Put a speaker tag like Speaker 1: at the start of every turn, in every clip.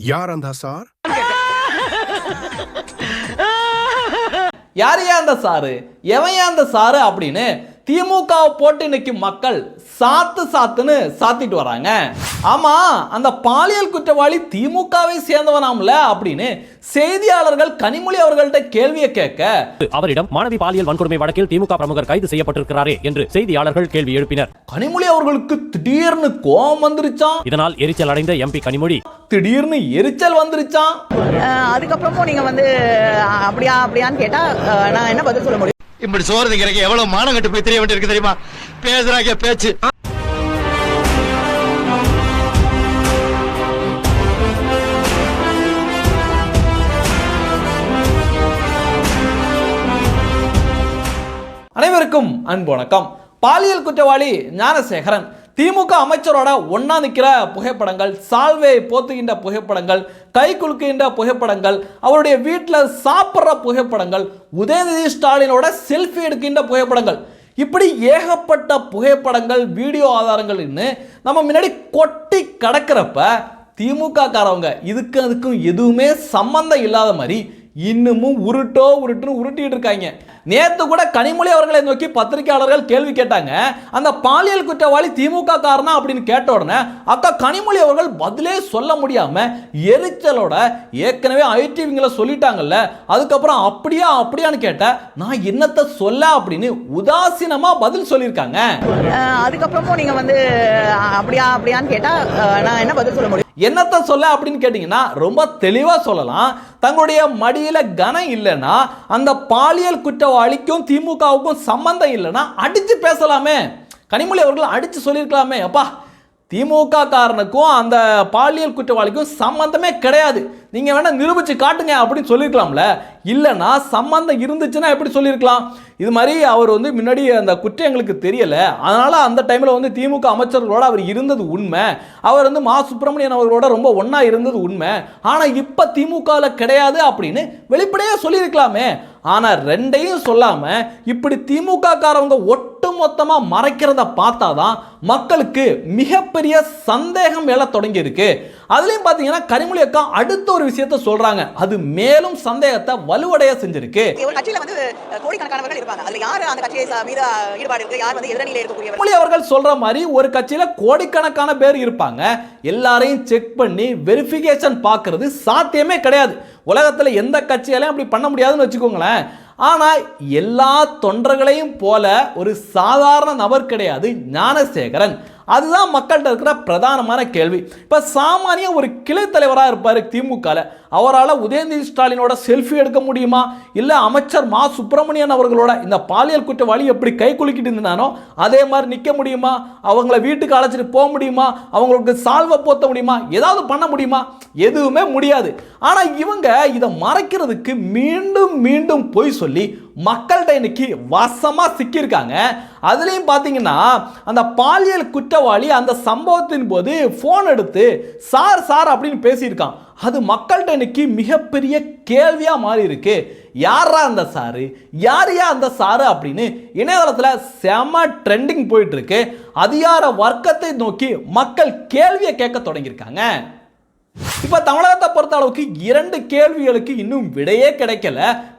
Speaker 1: யார் அந்த சார்
Speaker 2: யார் ஏன் அந்த சாரு எவன் ஏன் அந்த சாரு அப்படின்னு திமுகவை போட்டு இன்னைக்கு மக்கள் சாத்து சாத்துன்னு சாத்திட்டு வராங்க. ஆமா அந்த பாலியல் குற்றவாளி திமுகவை சேர்ந்தவனாம்ல அப்படின்னு செய்தியாளர்கள் கனிமொழி அவர்கள்ட்ட கேள்வியை கேட்க
Speaker 3: அவரிடம் மாணவி பாலியல் வன்கொடுமை வழக்கில் திமுக பிரமுகர் கைது செய்யப்பட்டிருக்கிறாரே என்று செய்தியாளர்கள் கேள்வி எழுப்பினர்.
Speaker 2: கனிமொழி அவர்களுக்கு திடீர்னு கோபம் வந்துருச்சான்
Speaker 3: இதனால் எரிச்சல் அடைந்த எம்பி கனிமொழி.
Speaker 2: திடீர்னு எரிச்சல் வந்துருச்சான்
Speaker 4: அதுக்கப்புறமும் நீங்க வந்து அப்படியா அப்படியான்னு கேட்டா நான் என்ன பதில் சொல்ல முடியும்?
Speaker 5: இப்படி சோறு திங்கிறக்கு எவ்வளவு மானம் கட்டு போய் தெரிய வேண்டியிருக்கு தெரியுமா? பேசுறாங்க பேச்சு.
Speaker 2: அனைவருக்கும் அன்பு வணக்கம். பாலியல் குற்றவாளி ஞானசேகரன் திமுக அமைச்சரோட ஒன்னா நிற்கிற புகைப்படங்கள் சால்வை போத்துகின்ற புகைப்படங்கள் கை குலுக்குகின்ற புகைப்படங்கள் அவருடைய வீட்டில் சாப்பிட்ற புகைப்படங்கள் உதயநிதி ஸ்டாலினோட செல்ஃபி எடுக்கின்ற புகைப்படங்கள். இப்படி ஏகப்பட்ட புகைப்படங்கள் வீடியோ ஆதாரங்கள்னு நம்ம முன்னாடி கொட்டி கடக்கிறப்ப திமுக காரவங்க இதுக்கும் அதுக்கும் எதுவுமே சம்மந்தம் இல்லாத மாதிரி இன்னமும் உருட்டோ உருட்டுன்னு உருட்டிட்டு இருக்காங்க. நேத்து கூட கனிமொழி அவர்களை நோக்கி பத்திரிகையாளர்கள் கேள்வி கேட்டாங்க. அந்த பாலியல் குற்றவாளி திமுக காரனா அப்படின்னு கேட்ட உடனே அக்கா கனிமொழி அவர்கள் பதிலே சொல்ல முடியாம எரிச்சலோட ஏற்கனவே ஐடிவிங்களை சொல்லிட்டாங்கல்ல அதுக்கப்புறம் அப்படியா அப்படியான்னு கேட்ட நான் என்னத்த சொல்ல அப்படின்னு உதாசீனமா பதில் சொல்லியிருக்காங்க.
Speaker 4: அதுக்கப்புறமும் நீங்க வந்து அப்படியா அப்படியான்னு கேட்டா நான் என்ன பதில் சொல்ல முடியும்?
Speaker 2: என்னத்தை சொல்ல அப்படின்னு கேட்டிங்கன்னா ரொம்ப தெளிவாக சொல்லலாம். தங்களுடைய மடியில் கனம் இல்லைன்னா அந்த பாலியல் குற்றவாளிக்கும் திமுகவுக்கும் சம்பந்தம் இல்லைன்னா அடித்து பேசலாமே. கனிமொழி அவர்கள் அடித்து சொல்லியிருக்கலாமே. அப்பா திமுக காரனுக்கும் அந்த பாலியல் குற்றவாளிக்கும் சம்மந்தமே கிடையாது. நீங்கள் வேணால் நிரூபித்து காட்டுங்க அப்படின்னு சொல்லியிருக்கலாம்ல. இல்லைன்னா சம்மந்தம் இருந்துச்சுன்னா எப்படி சொல்லியிருக்கலாம்? இது மாதிரி அவர் வந்து முன்னாடி அந்த குற்றம் எங்களுக்கு தெரியலை. அதனால் அந்த டைமில் வந்து திமுக அமைச்சர்களோட அவர் இருந்தது உண்மை. அவர் வந்து மா. சுப்பிரமணியன் அவர்களோட ரொம்ப ஒன்றா இருந்தது உண்மை. ஆனால் இப்போ திமுகவில் கிடையாது அப்படின்னு வெளிப்படையாக சொல்லியிருக்கலாமே. ஆனால் ரெண்டையும் சொல்லாமல் இப்படி திமுக காரவங்க ஒட்டு மொத்தமாக மறைக்கிறத பார்த்தா தான் மக்களுக்கு மிகப்பெரிய சந்தேகம் எழ தொடங்கியிருக்கு. அதுலேயும் பார்த்தீங்கன்னா கனிமொழி அக்கா அடுத்த ஒரு விஷயத்த சொல்றாங்க. அது மேலும் சந்தேகத்தை வலுவடைய செஞ்சிருக்கு.
Speaker 4: ஒரு கட்சியில வந்து அஹ், கோடிக்கணக்கானவர்கள் இருப்பாங்க. அதுல யாரு அந்த கட்சியை ச- மீது அஹ், ஈடுபாடு இருக்கு? யார் வந்து எதிரணியில இருக்கக்கூடியவர்
Speaker 2: கனிமொழி அவர்கள் சொல்ற மாதிரி ஒரு கட்சியில கோடிக்கணக்கான பேர் இருப்பாங்க. எல்லாரையும் செக் பண்ணி வெரிஃபிகேஷன் பார்க்கிறது சாத்தியமே கிடையாது. உலகத்துல எந்த கட்சியாலையும் அப்படி பண்ண முடியாதுன்னு வச்சுக்கோங்களேன். ஆனா எல்லா தொண்டர்களையும் போல ஒரு சாதாரண நபர் கிடையாது ஞானசேகரன். அதுதான் மக்கள்கிட்ட இருக்கிற பிரதானமான கேள்வி. இப்போ சாமானிய ஒரு கிளை தலைவராக இருப்பார் திமுகவில் அவரால் உதயநிதி ஸ்டாலினோட செல்ஃபி எடுக்க முடியுமா? இல்லை அமைச்சர் மா சுப்பிரமணியன் அவர்களோட இந்த பாலியல் குற்றவாளி எப்படி கை குலுக்கிட்டு இருந்தானோ அதே மாதிரி நிற்க முடியுமா? அவங்கள வீட்டுக்கு அழைச்சிட்டு போக முடியுமா? அவங்களுக்கு சால்வை போத்த முடியுமா? ஏதாவது பண்ண முடியுமா? எதுவுமே முடியாது. ஆனால் இவங்க இதை மறைக்கிறதுக்கு மீண்டும் மீண்டும் பொய் சொல்லி மக்கள்கிட்ட இன்னைக்கு வசமாக சிக்கியிருக்காங்க. அதுலேயும் பார்த்தீங்கன்னா அந்த பாலியல் குற்றவாளி அந்த சம்பவத்தின் போது ஃபோன் எடுத்து சார் சார் அப்படின்னு பேசியிருக்கான். அது மக்கள்கிட்ட இன்னைக்கு மிகப்பெரிய கேள்வியாக மாறி இருக்கு. யாரா அந்த சாரு? யாரையா அந்த சாரு அப்படின்னு இணையதளத்தில் செம ட்ரெண்டிங் போயிட்டு இருக்கு. அதிகார வர்க்கத்தை நோக்கி மக்கள் கேள்வியை கேட்க தொடங்கியிருக்காங்க. இப்போ தமிழகத்தை பொறுத்த அளவுக்கு இரண்டு கேள்விகளுக்கு இன்னும் விடையே கிடைக்கல.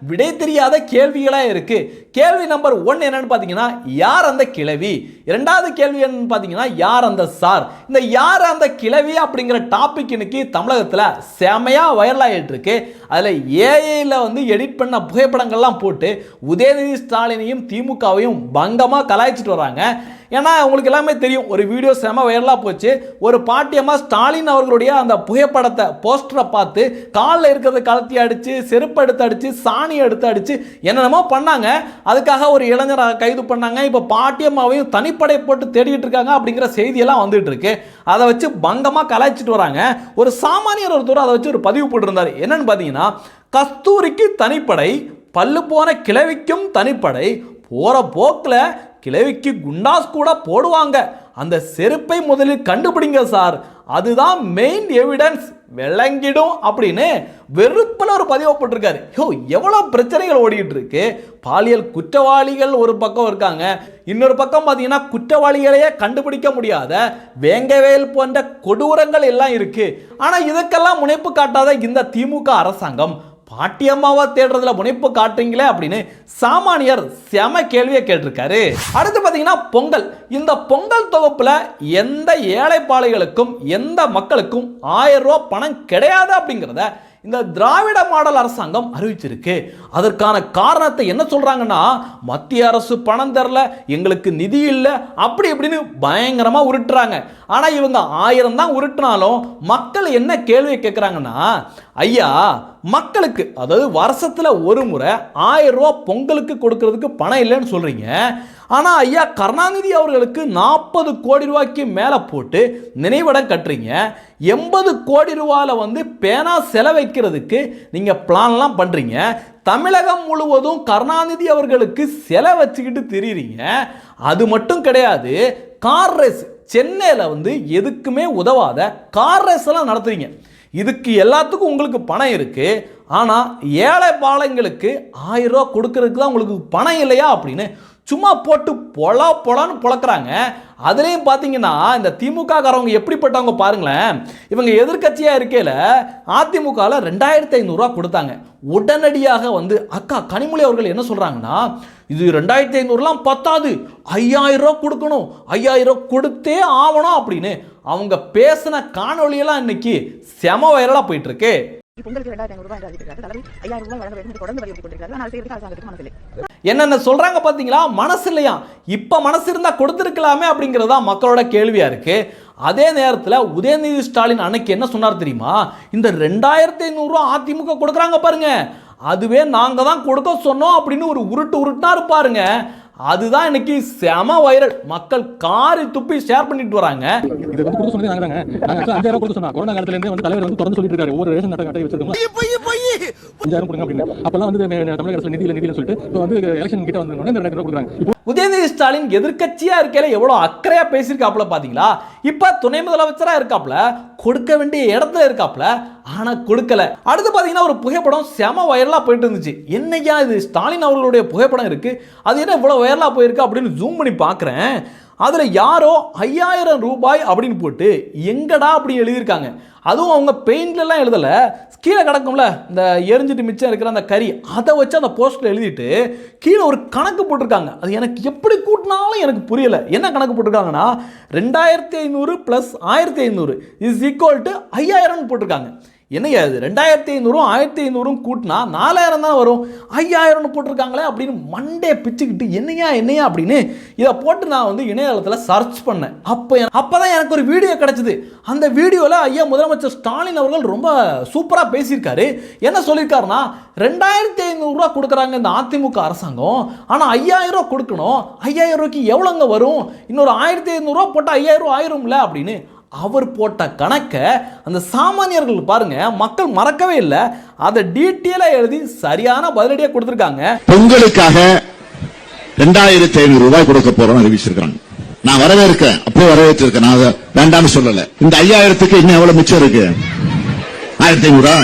Speaker 2: விடை தெரியாத கேள்விகளாக இருக்கு. கேள்வி நம்பர் ஒன் என்னன்னு பார்த்தீங்கன்னா யார் அந்த கிழவி? இரண்டாவது கேள்வி என்னன்னு பார்த்தீங்கன்னா யார் அந்த சார்? இந்த யார் அந்த கிழவி அப்படிங்கிற டாபிக் இன்னைக்கு தமிழகத்தில் செமையாக வைரல் ஆகிட்டு இருக்கு. அதில் ஏஐயில் வந்து எடிட் பண்ண புகைப்படங்கள்லாம் போட்டு உதயநிதி ஸ்டாலினையும் திமுகவையும் பங்கமாக கலாய்ச்சிட்டு வராங்க. ஏன்னா உங்களுக்கு எல்லாமே தெரியும் ஒரு வீடியோ செம வைரலாக போச்சு. ஒரு பாட்டியம்மா ஸ்டாலின் அவர்களுடைய அந்த புகைப்படத்தை போஸ்டரை பார்த்து காலில் இருக்கிறத கலத்தி அடித்து செருப்பு எடுத்து அடித்து சாணி எடுத்து அடித்து என்னென்னமோ பண்ணாங்க. அதுக்காக ஒரு இளைஞரை கைது பண்ணாங்க. இப்போ பாட்டியம்மாவையும் தனிப்படை போட்டு தேடிட்டு இருக்காங்க அப்படிங்கிற செய்தியெல்லாம் வந்துட்டு இருக்கு. அதை வச்சு பங்கமாக கலாய்ச்சிட்டு வராங்க. ஒரு சாமானியர் ஒருத்தர் அதை வச்சு ஒரு பதிவு போட்டிருந்தார். என்னன்னு பார்த்தீங்கன்னா கஸ்தூரிக்கு தனிப்படை பல்லு போன கிழவிக்கும் தனிப்படை போகிற போக்கில் கிழவிக்கு குண்டாஸ் கூட போடுவாங்க. அந்த செருப்பை முதலில் கண்டுபிடிங்க சார். அதுதான் மெயின் எவிடன்ஸ் விளங்கிடும் அப்படின்னு வெறுப்பில் ஒரு பதிவு போட்டிருக்காரு. யோ எவ்வளோ பிரச்சனைகள் ஓடிட்டு இருக்கு பாலியல் குற்றவாளிகள் ஒரு பக்கம் இருக்காங்க. இன்னொரு பக்கம் பார்த்தீங்கன்னா குற்றவாளிகளையே கண்டுபிடிக்க முடியாத வேங்கவேல் போன்ற கொடூரங்கள் எல்லாம் இருக்கு. ஆனால் இதுக்கெல்லாம் முனைப்பு காட்டாத இந்த திமுக அரசாங்கம் பாட்டியம்மாவை தேடுறதுல முனைப்பு காட்டுறீங்களே அப்படின்னு சாமானியர் செம கேள்வியை கேட்டிருக்காரு. அடுத்து பார்த்தீங்கன்னா பொங்கல். இந்த பொங்கல் தொகுப்புல எந்த ஏழைப்பாளைகளுக்கும் எந்த மக்களுக்கும் ஆயிரம் ரூபாய் பணம் கிடையாது அப்படிங்கிறத இந்த திராவிட மாடல் அரசாங்கம் அறிவிச்சிருக்கு. அதற்கான காரணத்தை என்ன சொல்கிறாங்கன்னா மத்திய அரசு பணம் தரல எங்களுக்கு நிதி இல்லை அப்படி இப்படின்னு பயங்கரமாக உருட்டுறாங்க. ஆனால் இவங்க ஆயிரம் தான் உருட்டினாலும் மக்கள் என்ன கேள்வி கேட்குறாங்கன்னா ஐயா மக்களுக்கு அதாவது வருஷத்தில் ஒரு முறை ஆயிரம் ரூபா பொங்கலுக்கு கொடுக்கறதுக்கு பணம் இல்லைன்னு சொல்கிறீங்க ஆனால் ஐயா கருணாநிதி அவர்களுக்கு நாற்பது கோடி ரூபாய்க்கு மேலே போட்டு நினைவிடம் கட்டுறீங்க. எண்பது கோடி ரூபாயில் வந்து பேனா செலவைக்கிறதுக்கு நீங்கள் பிளான்லாம் பண்ணுறீங்க தமிழகம் முழுவதும் கருணாநிதி அவர்களுக்கு செலை வச்சுக்கிட்டு திரியிறீங்க. அது மட்டும் கிடையாது கார் ரேஸ் சென்னையில் வந்து எதுக்குமே உதவாத கார் ரேஸ் எல்லாம் நடத்துறீங்க. இதுக்கு எல்லாத்துக்கும் உங்களுக்கு பணம் இருக்குது ஆனால் ஏழை பாலங்களுக்கு ஆயிரம் ரூபா கொடுக்கறதுக்கு தான் உங்களுக்கு பணம் இல்லையா அப்படின்னு சும்மா போட்டு பொலா பொலான்னு பொழக்கிறாங்க அதுலேயும் பார்த்தீங்கன்னா இந்த திமுக காரவங்க எப்படிப்பட்டவங்க பாருங்களேன். இவங்க எதிர்கட்சியாக இருக்கையில் அதிமுகவில் ரெண்டாயிரத்தி ஐநூறுரூவா கொடுத்தாங்க. உடனடியாக வந்து அக்கா கனிமொழி அவர்கள் என்ன சொல்கிறாங்கன்னா இது ரெண்டாயிரத்தி ஐநூறுலாம் பத்தாது. ஐயாயிரம் ரூபா கொடுக்கணும். ஐயாயிரம் கொடுத்தே ஆகணும் அப்படின்னு. அவங்க பேசின காணொலியெல்லாம் இன்னைக்கு செம வைரலாக போயிட்டுருக்கு.
Speaker 4: பொங்கலுக்கு ரெண்டாயிரத்தி ஐநூறு ரூபாய் என்று தலைமை ஐயாயிரம் ரூபாய் வழங்க வேண்டும் தொடர்ந்து வலியுறுத்தி கொண்டிருக்கிறார் ஆனால் செய்வதற்கு அரசாங்கத்துக்கு மனசில்லை.
Speaker 2: என்னென்ன சொல்கிறாங்க பார்த்தீங்களா? மனசு இல்லையா இப்போ மனசு இருந்தால் கொடுத்துருக்கலாமே அப்படிங்கிறது தான் மக்களோட கேள்வியாக இருக்குது அதே நேரத்தில் உதயநிதி ஸ்டாலின் அன்னைக்கு என்ன சொன்னார் தெரியுமா? இந்த ரெண்டாயிரத்தி ஐநூறுரூவா அதிமுக கொடுக்குறாங்க பாருங்க. அதுவே நாங்கள் தான் கொடுக்க சொன்னோம் அப்படின்னு ஒரு உருட்டு உருட்டுனா இருப்பாருங்க. அதுதான் இன்னைக்கு செம வைரல். மக்கள் காரி துப்பி ஷேர் பண்ணிட்டு வராங்க.
Speaker 1: இது வந்து கொடுக்க சொன்னதே நாங்க தாங்க நாங்க அஞ்சாயிரம் கொடுக்க சொன்னா கொரோனா காலத்துல இருந்தே வந்து தலைவர் வந்து தொடர்ந்து சொல்லிட்டு இருக்காரு. ஒவ்வொரு ரேஷன் அட்டை வச்சிருக்கோம் அஞ்சாயிரம் கொடுங்க அப்படின்னு அப்பெல்லாம் வந்து தமிழக அரசு நிதியில நிதியில சொல்லிட்டு இப்போ வந்து எலெக்ஷன் கிட்ட வந்து ரெண்டாயிரம் கொடுக்குறாங்க. இப்போ
Speaker 2: உதயநிதி ஸ்டாலின் எதிர்க்கட்சியா இருக்கையில எவ்வளவு அக்கறையா பேசியிருக்காப்ல பாத்தீங்களா? இப்ப துணை முதலமைச்சரா இருக்காப்ல கொடுக்க வேண்டிய இடத்துல இருக்காப்ல ஆனா கொடுக்கல. அடுத்து பாத்தீங்கன்னா ஒரு புகைப்படம் செம வைரலா போயிட்டு இருந்துச்சு. என்னையா இது? ஸ்டாலின் அவர்களுடைய புகைப்படம் இருக்கு. அது என்ன இவ்வளவு வைரலா போயிருக்கு அப்படின்னு ஜூம் பண்ணி பார்க்குறேன் அதில் யாரோ ஐயாயிரம் ரூபாய் அப்படின்னு போட்டு எங்கடா அப்படி எழுதியிருக்காங்க. அதுவும் அவங்க பெயிண்ட்லலாம் எழுதலை. கீழே கிடக்கும்ல இந்த எரிஞ்சிட்டு மிச்சம் இருக்கிற அந்த கறி அதை வச்சு அந்த போஸ்ட்டில் எழுதிட்டு கீழே ஒரு கணக்கு போட்டிருக்காங்க. அது எனக்கு எப்படி கூட்டினாலும் எனக்கு புரியலை. என்ன கணக்கு போட்டிருக்காங்கன்னா ரெண்டாயிரத்தி ஐநூறு ப்ளஸ் ஆயிரத்தி ஐநூறு இஸ் ஈக்குவல் டு ஐயாயிரம்னு போட்டிருக்காங்க. என்னையா இது? ரெண்டாயிரத்தி ஐநூறும் ஆயிரத்தி ஐநூறும் கூட்டினா நாலாயிரம் தான் வரும். ஐயாயிரம்னு போட்டிருக்காங்களே அப்படின்னு மண்டே பிச்சுக்கிட்டு என்னையா என்னையா அப்படின்னு இதை போட்டு நான் வந்து இணையதளத்தில் சர்ச் பண்ணேன். அப்போ அப்போ தான் எனக்கு ஒரு வீடியோ கிடச்சிது. அந்த வீடியோவில் ஐயா முதலமைச்சர் ஸ்டாலின் அவர்கள் ரொம்ப சூப்பராக பேசியிருக்காரு. என்ன சொல்லியிருக்காருன்னா ரெண்டாயிரத்தி ஐநூறுரூவா கொடுக்குறாங்க இந்த அதிமுக அரசாங்கம். ஆனால் ஐயாயிரம் ரூபா கொடுக்கணும். ஐயாயிரம் ரூபாய்க்கு எவ்வளோங்க வரும்? இன்னொரு ஆயிரத்தி ஐநூறுரூவா போட்டால் ஐயாயிரம் ரூபா ஆயிரும்ல அப்படின்னு. அவர் போட்ட கணக்கை அந்த சாமானியர்கள் பாருங்க மக்கள் மறக்கவே இல்லை. அதை டீட்டெயிலாக எழுதி சரியான பதிலடியாக கொடுத்துருக்காங்க.
Speaker 6: பொங்கலுக்காக ரெண்டாயிரத்தி ஐநூறு ரூபாய் கொடுக்க போறோம் அறிவிச்சிருக்காங்க நான் வரவேற்கிறேன் அப்பவே வரவேற்றிருக்கேன். நான் வேண்டாம்னு சொல்லல. இந்த ஐயாயிரத்துக்கு இன்னும் எவ்வளவு மிச்சம் இருக்கு? ஆயிரத்தி ஐநூறா?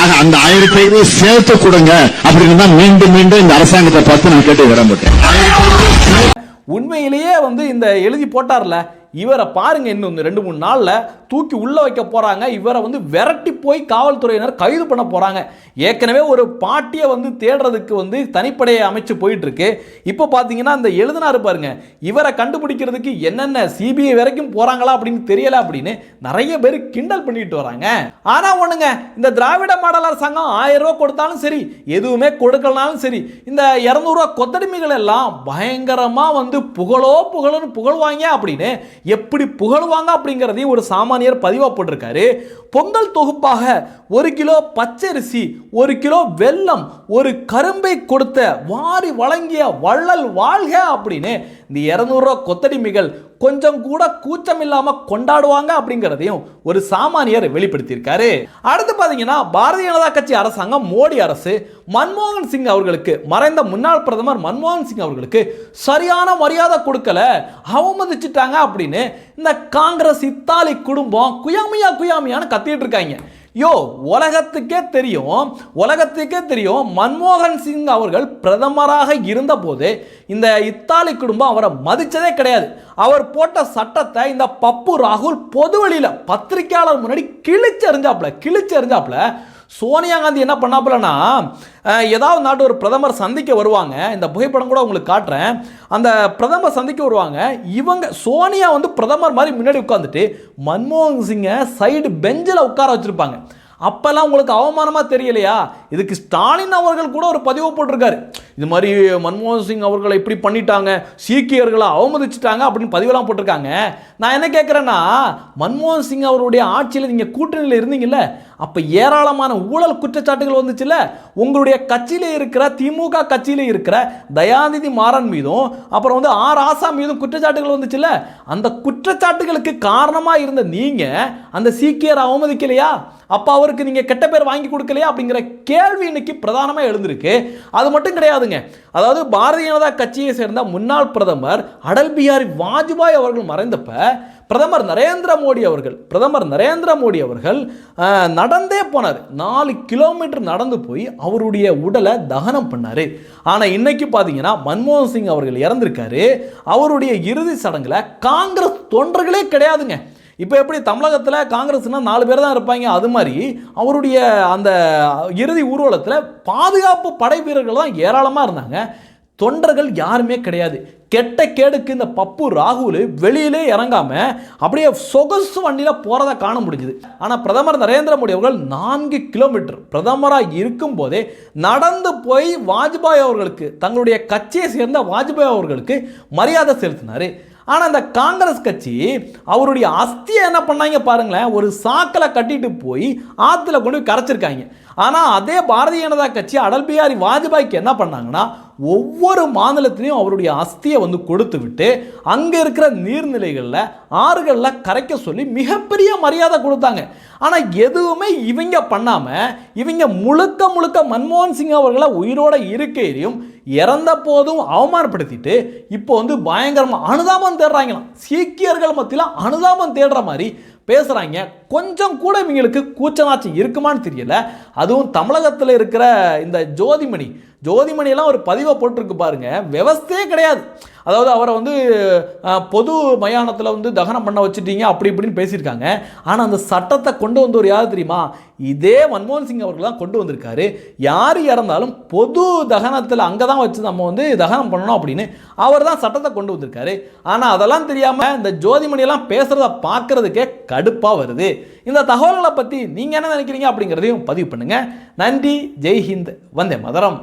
Speaker 6: ஆக அந்த ஆயிரத்தி ஐநூறு சேர்த்து கொடுங்க. அப்படின்னு தான் மீண்டும் மீண்டும் இந்த அரசாங்கத்தை பார்த்து நான் கேட்டு விடம்பட்டேன்
Speaker 2: உண்மையிலேயே வந்து இந்த எழுதி போட்டார்ல இவரை பாருங்க இன்னும் ரெண்டு மூணு நாளில் தூக்கி உள்ளே வைக்க போகிறாங்க இவரை வந்து விரட்டி போய் காவல்துறையினர் கைது பண்ண போகிறாங்க ஏற்கனவே ஒரு பாட்டியை வந்து தேடுறதுக்கு வந்து தனிப்படையை அமைச்சு போயிட்டுருக்கு. இப்போ பார்த்தீங்கன்னா இந்த எழுதினாரு பாருங்க. இவரை கண்டுபிடிக்கிறதுக்கு என்னென்ன சிபிஐ வரைக்கும் போகிறாங்களா அப்படின்னு தெரியலை அப்படின்னு நிறைய பேர் கிண்டல் பண்ணிட்டு வராங்க. ஆனால் ஒன்றுங்க இந்த திராவிட மாடல் அரசாங்கம் ஆயிரம் ரூபா கொடுத்தாலும் சரி எதுவுமே கொடுக்கலனாலும் சரி இந்த இரநூறுவா கொத்தடிமைகள் எல்லாம் பயங்கரமாக வந்து புகழோ புகழுன்னு புகழ்வாங்க அப்படின்னு எப்படி புகழ்வாங்க அப்படிங்கிறதையும் ஒரு சாமானியர் பதிவா போட்டிருக்காரு பொங்கல் தொகுப்பாக ஒரு கிலோ பச்சரிசி ஒரு கிலோ வெல்லம் ஒரு கரும்பை கொடுத்த வாரி வழங்கிய வள்ளல் வாழ்க அப்படின்னு இந்த இரநூறுவா கொத்தடிமைகள் கொஞ்சம் கூட கூச்சம் இல்லாம கொண்டாடுவாங்க அப்படிங்கிறதையும் ஒரு சாமானியர் வெளிப்படுத்தியிருக்காரு. அடுத்து பாத்தீங்கன்னா பாரதிய ஜனதா கட்சி அரசாங்கம் மோடி அரசு மன்மோகன் சிங் அவர்களுக்கு மறைந்த முன்னாள் பிரதமர் மன்மோகன் சிங் அவர்களுக்கு சரியான மரியாதை கொடுக்கல அவமதிச்சிட்டாங்க அப்படின்னு இந்த காங்கிரஸ் இத்தாலி குடும்பம் குயாமியா குயாமியான்னு கத்திட்டு இருக்காங்க. யோ உலகத்துக்கே தெரியும் உலகத்துக்கே தெரியும் மன்மோகன் சிங் அவர்கள் பிரதமராக இருந்தபோது இந்த இத்தாலி குடும்பம் அவரை மதிச்சதே கிடையாது. அவர் போட்ட சட்டத்தை இந்த பப்பு ராகுல் பொது வழியில் பத்திரிக்கையாளர் முன்னாடி கிழிச்செறிஞ்சாப்ல கிழிச்செறிஞ்சாப்ல சோனியா காந்தி என்ன பண்ணாப்புலன்னா ஏதாவது நாட்டு ஒரு பிரதமர் சந்திக்க வருவாங்க. இந்த புகைப்படம் கூட உங்களுக்கு காட்டுறேன். அந்த பிரதமர் சந்திக்க வருவாங்க. இவங்க சோனியா வந்து பிரதமர் மாதிரி முன்னாடி உட்காந்துட்டு மன்மோகன் சிங்கை சைடு பெஞ்சில் உட்கார வச்சுருப்பாங்க. அப்போல்லாம் உங்களுக்கு அவமானமாக தெரியலையா? இதுக்கு ஸ்டாலின் அவர்கள் கூட ஒரு பதிவு போட்டிருக்காரு. இது மாதிரி மன்மோகன் சிங் அவர்களை இப்படி பண்ணிட்டாங்க சீக்கியர்களை அவமதிச்சிட்டாங்க அப்படின்னு பதிவெல்லாம் போட்டிருக்காங்க. நான் என்ன கேட்குறேன்னா மன்மோகன் சிங் அவருடைய ஆட்சியில் நீங்கள் கூட்டணியில் இருந்தீங்கல்ல அப்போ ஏராளமான ஊழல் குற்றச்சாட்டுகள் வந்துச்சுல்ல. உங்களுடைய கட்சியில் இருக்கிற திமுக கட்சியில் இருக்கிற தயாநிதி மாறன் மீதும் அப்புறம் வந்து ஆர் ஆசா மீதும் குற்றச்சாட்டுகள் வந்துச்சுல்ல. அந்த குற்றச்சாட்டுகளுக்கு காரணமாக இருந்த நீங்கள் அந்த சீக்கியரை அவமதிக்கலையா? அப்போ அவருக்கு நீங்கள் கெட்ட பேர் வாங்கி கொடுக்கலையா? அப்படிங்கிற கேள்வி இன்னைக்கு பிரதானமாக எழுந்திருக்கு. அது மட்டும் கிடையாது. கிடையாதுங்க அதாவது பாரதிய ஜனதா கட்சியை சேர்ந்த முன்னாள் பிரதமர் அடல் பிஹாரி வாஜ்பாய் அவர்கள் மறைந்தப்ப பிரதமர் நரேந்திர மோடி அவர்கள் பிரதமர் நரேந்திர மோடி அவர்கள் நடந்தே போனார். நாலு கிலோமீட்டர் நடந்து போய் அவருடைய உடலை தகனம் பண்ணார். ஆனால் இன்னைக்கு பார்த்தீங்கன்னா மன்மோகன் சிங் அவர்கள் இறந்திருக்காரு. அவருடைய இறுதி சடங்குல காங்கிரஸ் தொண்டர்களே கிடையாதுங்க. இப்போ எப்படி தமிழகத்தில் காங்கிரஸ்னால் நாலு பேர் தான் இருப்பாங்க? அது மாதிரி அவருடைய அந்த இறுதி ஊர்வலத்தில் பாதுகாப்பு படை வீரர்கள் தான் ஏராளமாக இருந்தாங்க. தொண்டர்கள் யாருமே கிடையாது. கெட்ட கேடுக்கு இந்த பப்பு ராகுல் வெளியிலே இறங்காம அப்படியே சொகுசு வண்டியில் போகிறத காண முடிஞ்சுது. ஆனால் பிரதமர் நரேந்திர மோடி அவர்கள் நான்கு கிலோமீட்டர் பிரதமராக இருக்கும் போதே நடந்து போய் வாஜ்பாய் அவர்களுக்கு தங்களுடைய கட்சியை சேர்ந்த வாஜ்பாய் அவர்களுக்கு மரியாதை செலுத்தினார். ஆனால் அந்த காங்கிரஸ் கட்சி அவருடைய அஸ்தியை என்ன பண்ணாங்க பாருங்களேன் ஒரு சாக்கில் கட்டிட்டு போய் ஆற்றுல கொண்டு போய் கரைச்சிருக்காங்க. ஆனால் அதே பாரதிய ஜனதா கட்சி அடல் பிஹாரி வாஜ்பாய்க்கு என்ன பண்ணாங்கன்னா ஒவ்வொரு மாநிலத்திலையும் அவருடைய அஸ்தியை வந்து கொடுத்து விட்டு அங்கே இருக்கிற நீர்நிலைகளில் ஆறுகளில் கரைக்க சொல்லி மிகப்பெரிய மரியாதை கொடுத்தாங்க. ஆனால் எதுவுமே இவங்க பண்ணாமல் இவங்க முழுக்க முழுக்க மன்மோகன் சிங் அவர்களை உயிரோட இருக்கையிலையும் இறந்த போதும் அவமானப்படுத்திட்டு இப்போ வந்து பயங்கரமாக அனுதாபம் தேடுறாங்களாம். சீக்கியர்கள் மத்தியில் அனுதாபம் தேடுற மாதிரி பேசுகிறாங்க கொஞ்சம் கூட இவங்களுக்கு கூச்சநாச்சி இருக்குமான்னு தெரியல. அதுவும் தமிழகத்தில் இருக்கிற இந்த ஜோதிமணி. ஜோதிமணியெல்லாம் ஒரு பதிவை போட்டிருக்கு பாருங்க. விவஸ்தையே கிடையாது. அதாவது அவரை வந்து பொது மயானத்தில் வந்து தகனம் பண்ண வச்சுட்டீங்க அப்படி இப்படின்னு பேசியிருக்காங்க. ஆனால் அந்த சட்டத்தை கொண்டு வந்தவர் யார் தெரியுமா? இதே மன்மோகன் சிங் அவர்கள் தான் கொண்டு வந்திருக்காரு. யார் இறந்தாலும் பொது தகனத்தில் அங்கே தான் வச்சு நம்ம வந்து தகனம் பண்ணணும் அப்படின்னு அவர் தான் சட்டத்தை கொண்டு வந்திருக்காரு. ஆனால் அதெல்லாம் தெரியாமல் இந்த ஜோதிமணியெல்லாம் பேசுகிறத பார்க்குறதுக்கே கடுப்பாக வருது. இந்த தகவல்களை பற்றி நீங்கள் என்ன நினைக்கிறீங்க அப்படிங்கிறதையும் பதிவு பண்ணுங்கள் நன்றி ஜெய் ஹிந்த் வந்தே மதரம்.